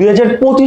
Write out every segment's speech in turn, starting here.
দুই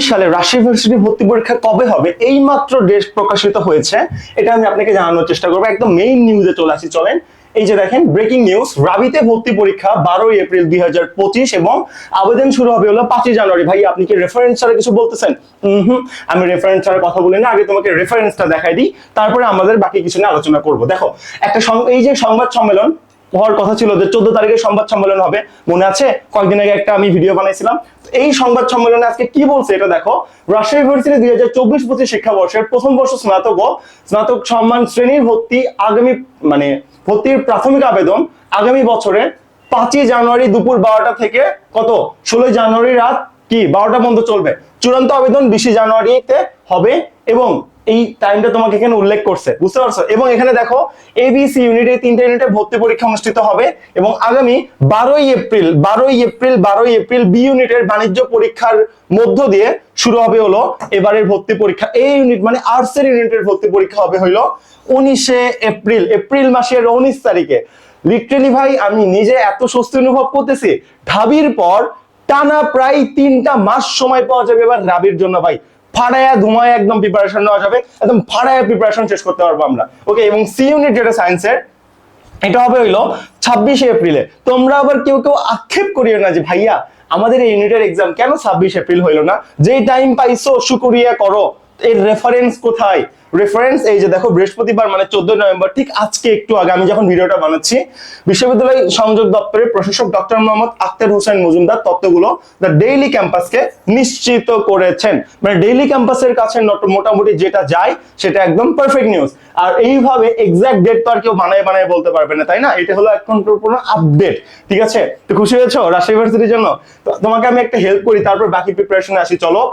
সালে রাজশাহী ইউনিভার্সিটি ভর্তি পরীক্ষা কবে হবে? এই মাত্র ডেট প্রকাশিত হয়েছে। এটা আমি আপনাকে জানানোর চেষ্টা করব। একদম মেইন নিউজে চলে আসি, চলেন। এই যে দেখেন ব্রেকিং নিউজ রাবিতে ভর্তি পরীক্ষা, বারোই এপ্রিল দুই হাজার পঁচিশ এবং আবেদন শুরু হবে হলো পাঁচই জানুয়ারি। ভাই, আপনি কি রেফারেন্স ছাড়া কিছু বলতেছেন? হুম, আমি রেফারেন্স ছাড়া কথা বলি না, আগে তোমাকে রেফারেন্সটা দেখাই দিই, তারপরে আমাদের বাকি কিছু নিয়ে আলোচনা করব। দেখো, একটা এই যে সংবাদ সম্মেলন হওয়ার কথা ছিল যে চোদ্দ তারিখে সংবাদ সম্মেলন হবে, মনে আছে? কয়েকদিন আগে একটা আমি ভিডিও বানাইছিলাম। এই সংবাদ সম্মেলনে আজকে কি বলছে এটা দেখো। রাজশাহী ইউনিভার্সিটি দুই হাজার চব্বিশ পঁচিশ শিক্ষাবর্ষের প্রথম বর্ষ স্নাতক ও স্নাতক সম্মান শ্রেণির ভর্তি আগামী মানে ভর্তির প্রাথমিক আবেদন আগামী বছরের পাঁচই জানুয়ারি দুপুর বারোটা থেকে কত? ষোলোই জানুয়ারি রাত কি? বারোটা পর্যন্ত চলবে। চূড়ান্ত আবেদন বিশে জানুয়ারিতে হবে এবং এই টাইমটা তোমাকে এখানে উল্লেখ করছে, বুঝতে পারছ? এবং এখানে দেখো এবিসি ইউনিটে তিনটা ইউনিটে ভর্তি পরীক্ষা অনুষ্ঠিত হবে এবং আগামী বারোই এপ্রিল বারোই এপ্রিল বারোই এপ্রিল বি ইউনিটের বাণিজ্য পরীক্ষার মধ্য দিয়ে শুরু হবে হলো, এবারের ভর্তি পরীক্ষা। এই ইউনিট মানে আর্টস এর ইউনিটের ভর্তি পরীক্ষা হবে হইল উনিশে এপ্রিল এপ্রিল মাসের উনিশ তারিখে। লিটারেলি ভাই, আমি নিজে এত স্বস্তি অনুভব করতেছি। ঢাবির পর টানা প্রায় তিনটা মাস সময় পাওয়া যাবে এবার রাবির জন্য ভাই। ফাড়ায়া ধুমায় একদম প্রিপারেশন নেওয়া যাবে। একদম ফাড়ায়া প্রিপারেশন শেষ করতে পারব আমরা। ওকে এবং সি ইউনিট যেটা সায়েন্সের এটা হবে হইল ছাব্বিশে এপ্রিলে। তোমরা আবার কেউ কেউ আক্ষেপ করিও না যে, ভাইয়া, আমাদের এই ইউনিটের এক্সাম কেন ছাব্বিশ এপ্রিল হইল না? যেই টাইম পাইছো, শুকুরিয়া করো। এর রেফারেন্স কোথায়? রেফারেন্স এই যে দেখো, বৃহস্পতিবার মানে চোদ্দ নভেম্বর, ঠিক আজকে একটু আগে আমি যখন ভিডিওটা বানাচ্ছি, বিশ্ববিদ্যালয় সংযোগ দপ্তরের প্রশাসক ডক্টর মোহাম্মদ আক্তার হোসেন মজুমদার তত্ত্বগুলো দ্য ডেইলি ক্যাম্পাসকে নিশ্চিত করেছেন। মানে ডেইলি ক্যাম্পাসের কাছে মোটামুটি যেটা যায়, সেটা একদম পারফেক্ট নিউজ আর এইভাবে এক্সাক্ট ডেট তো আর কেউ বানায় বানায় বলতে পারবে না, তাই না? এটা হলো এখন পুরো আপডেট ঠিক আছে? তো খুশি হয়েছো রাজশাহী ইউনিভার্সিটির জন্য? তোমাকে আমি একটা হেল্প করি, তারপর বাকি প্রিপারেশনে আসি, চলো।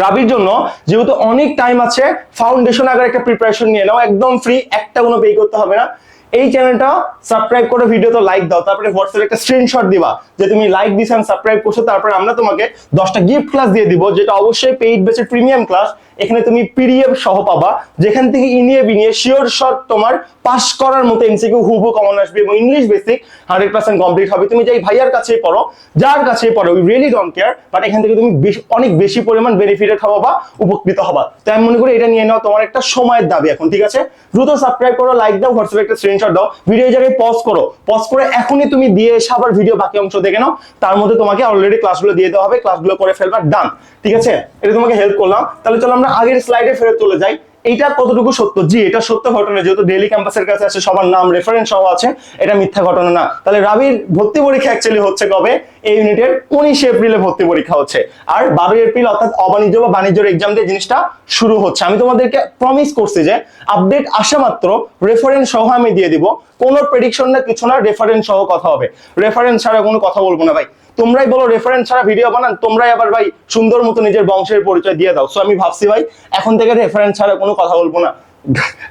রাবির জন্য, যেহেতু অনেক টাইম আছে ফাউন্ডেশন আগে একটা প্রিপারেশন নিয়ে নাও, একদম ফ্রি একটা কোনো পে করতে হবে না। এই চ্যানেলটা সাবস্ক্রাইব করে ভিডিওতে লাইক দাও, তারপরে হোয়াটসঅ্যাপে একটা স্ক্রিনশট দিবা, যে তুমি লাইক দিছো সাবস্ক্রাইব করছ, তারপরে আমরা তোমাকে দশটা গিফট ক্লাস দিয়ে দিব, যেটা অবশ্যই পেইড বেসের প্রিমিয়াম ক্লাস এখানে তুমি পিডিএফ সহ পাবা। যেখান থেকে ইনিয়ে বিনিয়ে শিওর শট তোমার পাস করার মতো এমসিকিউ হুবহু কমন আসবে এবং English basic hundred percent complete হবে। তুমি যাই ভাইয়ার কাছেই পড়ো, যার কাছেই পড়ো we really don't care but এখান থেকে তুমি অনেক বেশি পরিমাণ বেনিফিটেড হবা বা উপকৃত হবা। তো আমি মনে করি এটা নিয়ে নাও তোমার একটা সময়ের দাবি এখন, ঠিক আছে? দ্রুত সাবস্ক্রাইব করো লাইক দাও হোয়াটসঅ্যাপে একটা স্ক্রিনশট দাও। ভিডিও জায়গায় পজ করো। পজ করে এখনই তুমি দিয়ে এসে আবার ভিডিও বাকি অংশ দেখে নাও। তার মধ্যে তোমাকে অলরেডি ক্লাসগুলো দিয়ে দেওয়া হবে ক্লাসগুলো করে ফেলবা ডান ঠিক আছে? এটা তোমাকে হেল্প করলাম। তাহলে চলো আমরা আগের স্লাইডে ফেরত চলে যাই। এইটা কতটুকু সত্য? জি, এটা সত্য ঘটনা, যেহেতু ডেইলি ক্যাম্পাসের কাছে আছে, সবার নাম রেফারেন্স সহ আছে, এটা মিথ্যা ঘটনা না। তাহলে রাবির ভর্তি পরীক্ষা অ্যাকচুয়ালি হচ্ছে কবে? এই ইউনিটের উনিশে এপ্রিলে ভর্তি পরীক্ষা হচ্ছে। আর বারোই এপ্রিল, অর্থাৎ অবাণিজ্য বা বাণিজ্যের এক্সাম দিয়ে জিনিসটা শুরু হচ্ছে। আমি তোমাদেরকে প্রমিস করছি যে আপডেট আসা মাত্র রেফারেন্স সহ আমি দিয়ে দিব। কোনো প্রেডিকশন না, কিছু না রেফারেন্স সহ কথা হবে। রেফারেন্স ছাড়া কোনো কথা বলব না ভাই। তোমরাই বলো রেফারেন্স ছাড়া ভিডিও বানান, তোমরাই আবার ভাই সুন্দর মতো নিজের বংশের পরিচয় দিয়ে দাও। সো আমি ভাবছি ভাই, এখন থেকে রেফারেন্স ছাড়া কোনো কথা বলব না।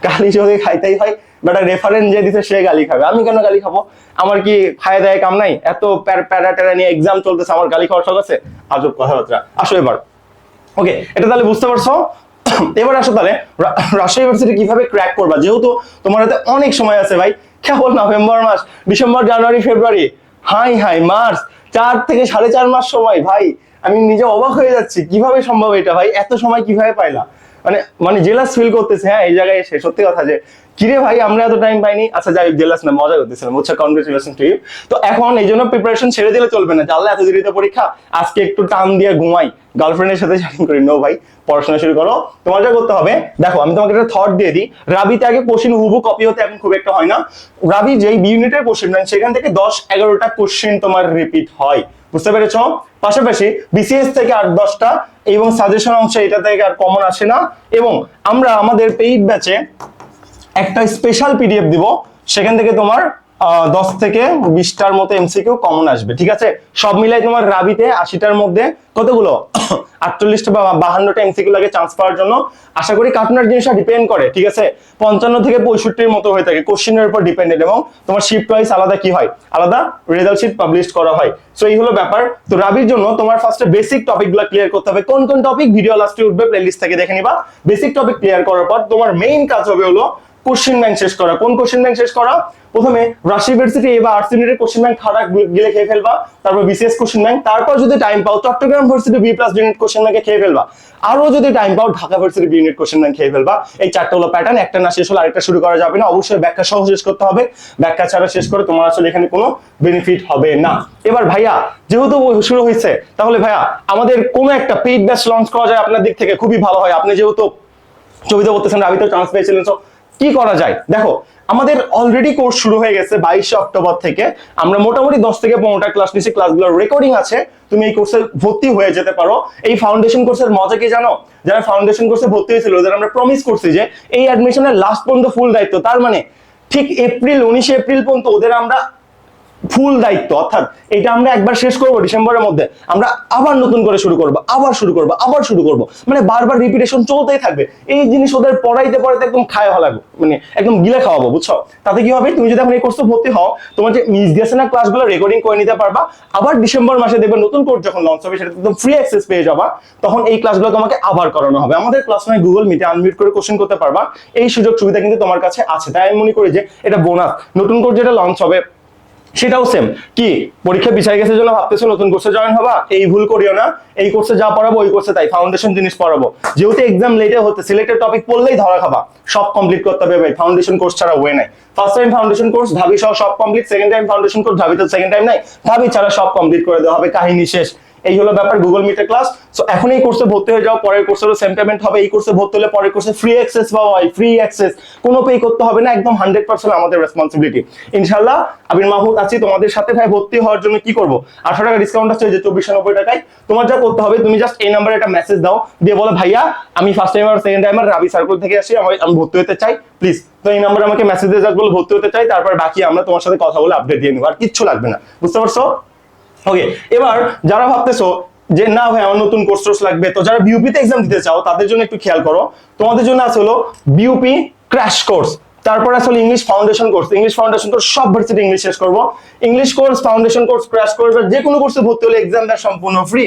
গালি যদি খাইতেই হয় বাট রেফারেন্স যে দিতে সে গালি খাবে। আমি কেন গালি খাব? আমার কি খায় দেয় কাম নাই? এত প্যারা ট্যারা নিয়ে এক্সাম চলতেছে, আমার গালি খাওয়ার শখ আছে? আজব কথাবার্তা। আসো এবার। ওকে এটা তাহলে বুঝতে পারছ? এবার আসো তাহলে, রা- রাজশাহী ইউনিভার্সিটি কীভাবে ক্র্যাক করবা? যেহেতু তোমার হাতে অনেক সময় আছে ভাই, কেবল নভেম্বর মাস, ডিসেম্বর, জানুয়ারি, ফেব্রুয়ারি। হাই হাই, মার্চ। চার থেকে সাড়ে চার মাস সময়, ভাই, আমি নিজে অবাক হয়ে যাচ্ছি, কীভাবে সম্ভব এটা, ভাই? এত সময় কীভাবে পাইলা মানে মানে জেলাস ফিল করতেছে হ্যাঁ এই জায়গায় এসে, সত্যি কথা যে কিরে ভাই, আমরা এত টাইম পাইনি। আচ্ছা যাই জেলাস না, মজা করতেছিলাম। বুঝছ কনগ্রেচুলেশন টু ইউ তো এখন এই জন্য প্রিপারেশন ছেড়ে দিলে চলবে না। জানলে এত দেরিতে পরীক্ষা, আজকে একটু টান দিয়ে ঘুমাই। গার্লফ্রেন্ডের সাথে চ্যাটিং করি। নো ভাই, পড়াশোনা শুরু করো। তোমার যা করতে হবে, দেখো, আমি তোমাকে একটা থট দিয়ে দিই। রাবিতে আগে কোশ্চেন হুবু কপি হতে এখন খুব একটা হয় না। রাবি যেই ইউনিটের কোশ্চেন নেন সেখান থেকে দশ, এগারোটা কোশ্চেন তোমার রিপিট হয়। বুঝতে পেরেছ? পাশাপাশি বিসিএস থেকে আট, দশটা এবং সাজেশন অংশে এটা থেকে আর কমন আসে না। এবং আমরা আমাদের পেইড ব্যাচে একটা স্পেশাল পিডিএফ দিব, সেখান থেকে তোমার দশ থেকে বিশটার মতো এমসিকিউ কমন আসবে, ঠিক আছে? সব মিলাই তোমার রাবিতে আশিটার মধ্যে কতগুলো? আটচল্লিশটা বা বাহান্নটা এমসিকিউ লাগে চান্স পাওয়ার জন্য। আশা করি কাটনার জিনিসটা ডিপেন্ড করে, ঠিক আছে? পঞ্চান্ন থেকে পঁয়ষট্টির মতো হয়ে থাকে কোশ্চেনের উপর ডিপেন্ডেন্ট এবং তোমার শিফট ওয়াইজ আলাদা কি হয়? আলাদা রেজাল্ট শিট পাবলিশ করা হয়। সো এই হলো ব্যাপার। তো রাবির জন্য তোমার ফার্স্টে বেসিক টপিকগুলো ক্লিয়ার করতে হবে। কোন কোন টপিক ভিডিও লাস্টে উঠবে প্লেলিস্ট থেকে দেখে নিবা। বেসিক টপিক ক্লিয়ার করার পর তোমার মেইন কাজ হবে হলো কোশ্চেন ব্যাংক শেষ করা। কোন কোশ্চেন ব্যাংক শেষ করা? প্রথমে রাশি ইউনিভার্সিটি এবার আর্টস ইউনিটের কোশ্চেন ব্যাংক খাতা গিলে খেয়ে ফেলবা। তারপর বিসিএস কোশ্চেন ব্যাংক তারপর যদি টাইম পাও Chattogram varsity B plus unit question ব্যাংকে খেয়ে ফেলবা। আরও যদি টাইম পাও Dhaka varsity B unit question bank খেয়ে ফেলবা। এই চারটা হলো প্যাটার্ন একটা না শেষ হলে আরেকটা শুরু করা যাবে না। অবশ্যই ব্যাখ্যা সহ শেষ করতে হবে। ব্যাখ্যা ছাড়া শেষ করে তোমার আসলে এখানে কোনো বেনিফিট হবে না। এবার ভাইয়া, যেহেতু শুরু হয়েছে, তাহলে ভাইয়া, আমাদের কোনো একটা পেইড ব্যাচ লঞ্চ করা যায় আপনার দিক থেকে। খুবই ভালো হয়। আপনি যেহেতু ছবিতে বলতেছেন রাবিতে চান্স পেয়েছিলেন। তো কি করা যায়? দেখো, আমাদের অলরেডি কোর্স শুরু হয়ে গেছে বাইশে অক্টোবর থেকে। আমরা মোটামুটি দশ থেকে পনেরোটা ক্লাস নিচ্ছি ক্লাসগুলোর রেকর্ডিং আছে। তুমি এই কোর্সে ভর্তি হয়ে যেতে পারো। এই ফাউন্ডেশন কোর্সের মজা কি জানো? যারা ফাউন্ডেশন কোর্সে ভর্তি হয়েছিল ওদের আমরা প্রমিস করছি যে এই অ্যাডমিশনের লাস্ট পর্যন্ত ফুল দায়িত্ব, তার মানে ঠিক এপ্রিল, উনিশে এপ্রিল পর্যন্ত ওদের আমরা ফুল দায়িত্ব, অর্থাৎ এটা আমরা একবার শেষ করব ডিসেম্বরের মধ্যে, আমরা আবার নতুন করে শুরু করব, আবার শুরু করব, আবার শুরু করব। মানে বারবার রিপিটেশন চলতেই থাকবে। এই জিনিস ওদের পড়াইতে পড়াইতে একদম খায় হলাগো মানে একদম গিলে খাওয়াবো, বুঝছ? তাতে কি হবে? তুমি যদি এখন এই কোর্সে ভর্তি হও, তোমার যে মিস গেছে না ক্লাসগুলো রেকর্ডিং করে নিতে পারবা, আবার ডিসেম্বর মাসে দেখবে নতুন কোর্স যখন লঞ্চ হবে সেটা একদম ফ্রি অ্যাক্সেস পেয়ে যাবা, তখন এই ক্লাসগুলো তোমাকে আবার করানো হবে। আমাদের ক্লাস নয় গুগল মিটে আনমিউট করে কোশ্চেন করতে পারবা, এই সুযোগ সুবিধা কিন্তু তোমার কাছে আছে। তাই আমি মনে করি যে এটা বোনাস নতুন কোর্স যেটা লঞ্চ হবে সেটাও সেম কি? পরীক্ষা পিছাই গেছে জন্য ভাবতেছো নতুন কোর্সে জয়েন হবা? এই ভুল করিও না। এই কোর্সে যা পড়াবো, ওই কোর্সে তাই। ফাউন্ডেশন জিনিস পড়াবো। যেহেতু এক্সাম লেটে হতে সিলেক্টেড টপিক পড়লেই ধরা খাবা। সব কমপ্লিট করতে হবে ভাই। ফাউন্ডেশন কোর্স ছাড়া ওয়ে নাই। ফার্স্ট টাইম ফাউন্ডেশন কোর্স ভাবি সহ সব complete second time foundation course ভাবি তো সেকেন্ড টাইম নাই। ভাবি ছাড়া সব কমপ্লিট করে দেওয়া হবে। কাহিনী শেষ। এই হলো ব্যাপার গুগল মিটের ক্লাস সো এখন এই কোর্সে ভর্তি হয়ে যাও, পরের কোর্সেরও সেম পেমেন্ট হবে, এই কোর্সে ভর্তি হলে পরের কোর্সে ফ্রি অ্যাক্সেস পাওয়া হয় ফ্রি অ্যাক্সেস কোনো পে করতে হবে না, একদম হান্ড্রেড পার্সেন্ট আমাদের রেসপন্সিবিলিটি ইনশাল্লাহ আবির মাহমুদ আছি তোমাদের সাথে ভাই, ভর্তি হওয়ার জন্য কি করব? আঠারো টাকা ডিসকাউন্ট আছে যে চব্বিশশো নব্বই টাকায়। তোমার যা করতে হবে, তুমি জাস্ট এই নাম্বারে একটা মেসেজ দাও, দিয়ে বলো, ভাইয়া, আমি ফার্স্ট টাইম আর সেকেন্ড টাইম আর রাবি সার্কেল থেকে আসি আমি আমি ভর্তি হতে চাই প্লিজ তো এই নাম্বারে আমাকে মেসেজ দিয়ে যাক, বলে, ভর্তি হতে চাই, তারপর বাকি আমরা তোমার সাথে কথা বলে আপডেট দিয়ে নেব, আর কিচ্ছু লাগবে না। বুঝতে পারছ? ওকে এবার যারা ভাবতেছো যে, না ভাই, আমার নতুন কোর্স টোর্স লাগবে। তো যারা বিউপি তে এক্সাম দিতে চাও, তাদের জন্য একটু খেয়াল করো। তোমাদের জন্য আছে হলো বিউপি ক্র্যাশ কোর্স তারপর আসলে English foundation course English foundation তো সব ভার্সিটি ইংলিশ শেষ করব। English course foundation course crash course যে কোনো কোর্সে ভর্তি হলে এক্সাম দেওয়া সম্পূর্ণ ফ্রি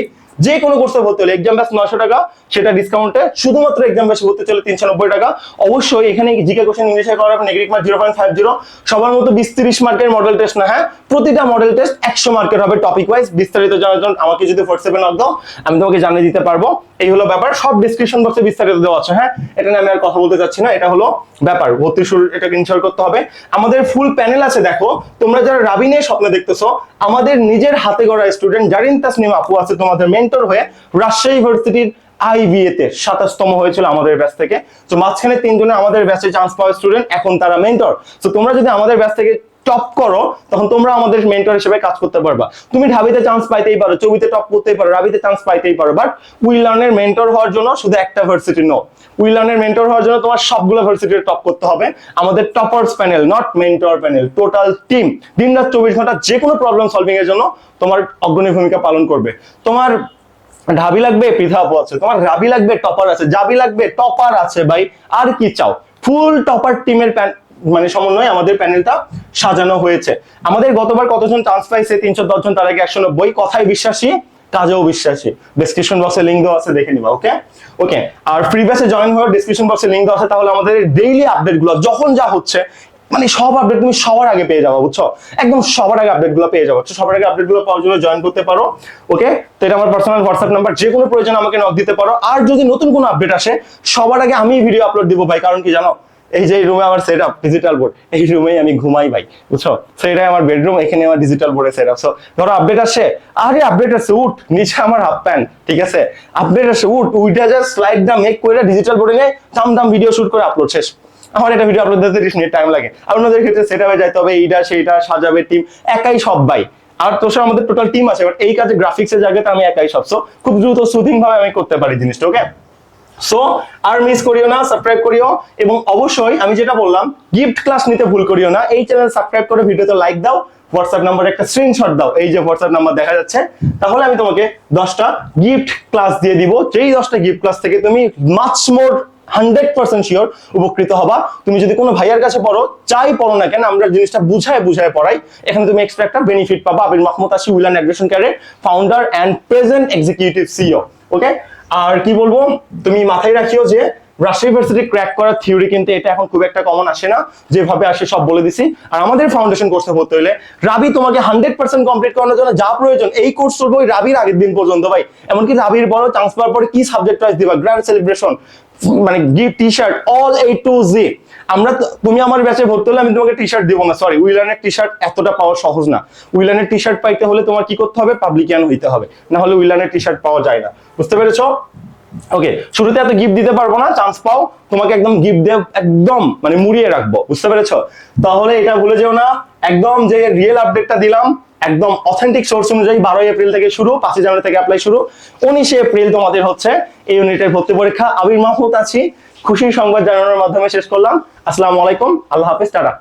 যে কোনো কোর্সে ভর্তি হলে এক্সাম ব্যাস নশো টাকা, সেটা ডিসকাউন্টে শুধুমাত্র এক্সাম ব্যাস ভর্তি চলে তিনশো নব্বই টাকা। অবশ্যই এখানে জিকে কোশ্চেন ইংলিশে করা negative mark zero point five zero সবার মতো বিশ তিরিশ মার্কের মডেল টেস্ট না হ্যাঁ? প্রতিটা মডেল টেস্ট একশো মার্কের হবে টপিক ওয়াইজ বিস্তারিত জানার জন্য আমাকে যদি হোয়াটসঅ্যাপে নক দাও, আমি তোমাকে জানিয়ে দিতে পারব। এই হলো ব্যাপার। সব ডিসক্রিপশন বক্সে বিস্তারিত দেওয়া আছে হ্যাঁ? এটা নিয়ে আমি আর কথা বলতে চাচ্ছি না, এটা হলো ব্যাপার। ভর্তি শুরু এটাকে ইনশোর করতে হবে। আমাদের ফুল প্যানেল আছে, দেখো। তোমরা যারা রাবি নিয়ে স্বপ্ন দেখতেছো, আমাদের নিজের হাতে গড়া স্টুডেন্ট জারিন তাসনিম আপু আছে তোমাদের মেন্টর হয়ে রাজশাহী ইউনিভার্সিটির আইবিএ তে সাতাশতম হয়েছিল আমাদের ব্যাচ থেকে। তো মাঝখানে তিনজনে আমাদের ব্যাচে চান্স পাওয়া স্টুডেন্ট এখন তারা মেন্টর তো তোমরা যদি আমাদের ব্যাচ থেকে টপ করো, তখন তোমরা আমাদের মেন্টর হিসেবে কাজ করতে পারবা। তুমি ঢাবিতে চান্স পাইতেই পারো চবিতে টপ করতেই পারো, রাবিতে চান্স পাইতেই পারো বাট উইল লার্নের মেন্টর হওয়ার জন্য শুধু একটা varsity no will learner mentor হওয়ার জন্য তোমার সবগুলো ভার্সিটির টপ করতে হবে। আমাদের toppers panel not mentor panel total team দিন রাত চব্বিশ ঘণ্টা যে কোনো প্রবলেম সলভিং এর জন্য তোমার অগ্রণী ভূমিকা পালন করবে। তোমার ঢাবি লাগবে? পৃথা আপু আছে। তোমার রাবি লাগবে টপার আছে। জাবি লাগবে টপার আছে ভাই। আর কি চাও? ফুল টপার টিমের মানে সমন্বয়ে আমাদের প্যানেলটা সাজানো হয়েছে। আমাদের গতবার কতজন চান্স পাইছে? তিনশো দশ জন তার আগে একশো নব্বই। কথায় বিশ্বাসী, কাজেও বিশ্বাসী। ডেসক্রিপশন বক্সে লিঙ্ক দেওয়া আছে, দেখে নিবা ওকে ওকে আর ফ্রি ব্যাচে জয়েন হওয়ার ডেসক্রিপশন বক্সে লিঙ্ক দেওয়া আছে, তাহলে আমাদের ডেইলি আপডেটগুলো যখন যা হচ্ছে মানে সব আপডেট তুমি সবার আগে পেয়ে যাব, বুঝছ? একদম সবার আগে আপডেটগুলো পেয়ে যাব। সবার আগে আপডেটগুলো পাওয়ার জন্য জয়েন করতে পারো ওকে তো এটা আমার পার্সোনাল হোয়াটসঅ্যাপ নাম্বার যে কোনো প্রয়োজন আমাকে নক দিতে পারো। আর যদি নতুন কোনো আপডেট আসে, সবার আগে আমি ভিডিও আপলোড দিব ভাই। কারণ কি জানো? এই যে রুমে আমার সেট আপ ডিজিটাল বোর্ড এই রুমেই আমি ঘুমাই ভাই, বুঝছ? তো এটাই আমার বেডরুম এখানে আমার ডিজিটাল বোর্ডে সেট আপ সো ধরো আপডেট আসে, আরে আপডেট আছে উঠ, নিচে আমার হাফ প্যান্ট ঠিক আছে? আপডেট আসে, উঠ, উইটা যা স্লাইড দা মেক করে ডিজিটাল বোর্ডে নিয়ে দাম দাম ভিডিও শুট করে আপলোড শেষ। আমার একটা ভিডিও আপলোড দিতে তিরিশ মিনিট টাইম লাগে। আপনাদের ক্ষেত্রে সেট আপে যাইতে হবে এইটা, সেইটা, সাজাবে টিম একাই সব ভাই আর সাথে আমাদের টোটাল টিম আছে এই কাজে গ্রাফিক্সের জায়গাতে আমি একাই সব। সো খুব দ্রুত সুদিং ভাবে আমি করতে পারি জিনিসটা ওকে সো আর মিস করিও না সাবস্ক্রাইব করিও। এবং অবশ্যই, আমি যেটা বললাম গিফট ক্লাস নিতে ভুল করিও না। এই চ্যানেল সাবস্ক্রাইব করে ভিডিওতে লাইক দাও হোয়াটসঅ্যাপ নাম্বার একটা স্ক্রিনশট দাও। এই যে হোয়াটসঅ্যাপ নাম্বার দেখা যাচ্ছে, তাহলে আমি তোমাকে দশটা গিফট ক্লাস দিয়ে দিব। যেই দশটা গিফট ক্লাস থেকে তুমি much more hundred percent sure উপকৃত হবা। তুমি যদি কোনো ভাইয়ার কাছে পড়ো চাই পড়ো না কেন, আমরা জিনিসটা বুঝায় বুঝায় পড়াই। এখানে তুমি এক্সট্রা একটা বেনিফিট পাবা। আবির মাহমুদ আসি উইলান অ্যাগ্রেশন ক্যারের founder and present executive CEO okay আর কি বলব? তুমি মাথায় রাখিও যে রাজশাহী ইউনিভার্সিটি ক্র্যাক করার থিওরি কিন্তু এটা এখন খুব একটা কমন আসে না। যেভাবে আসে সব বলে দিছি। আর আমাদের ফাউন্ডেশন কোর্সে ভর্তি হলে রাবি তোমাকে হান্ড্রেড পার্সেন্ট কমপ্লিট করানোর জন্য যা প্রয়োজন, এই কোর্স চলবে ওই রাবির আগের দিন পর্যন্ত ভাই। এমনকি রাবির বড় চান্স পাওয়ার পরে কি সাবজেক্ট ওয়াইজ দিবা? গ্র্যান্ড সেলিব্রেশন মানে gift T shirt all A to Z আমরা তুমি আমার ব্যাচে ভর্তি হলে আমি তোমাকে টি শার্ট দিব না সরি উইলানের টি শার্ট এতটা পাওয়া সহজ না। উইলানের টি শার্ট পাইতে হলে তোমার কি করতে হবে? পাবলিকিয়ান হইতে হবে। না হলে উইলানের টি শার্ট পাওয়া যায় না। বুঝতে পেরেছ? ওকে শুরুতে এত গিফট দিতে পারব না চান্স পাও। তোমাকে একদম গিফট দিয়ে একদম মানে মুড়িয়ে রাখব, বুঝতে পেরেছ? তাহলে এটা ভুলে যেও না, একদম যে রিয়েল আপডেটটা দিলাম, একদম অথেন্টিক সোর্স অনুযায়ী বারোই এপ্রিল থেকে শুরু, পাঁচই জানুয়ারি থেকে অ্যাপ্লাই শুরু, উনিশে এপ্রিল তোমাদের হচ্ছে এই ইউনিটের ভর্তি পরীক্ষা। আবির মাহমুদ আছি, খুশির সংবাদ জানানোর মাধ্যমে শেষ করলাম। আসসালামু আলাইকুম, আল্লাহ হাফিজ, টাটা।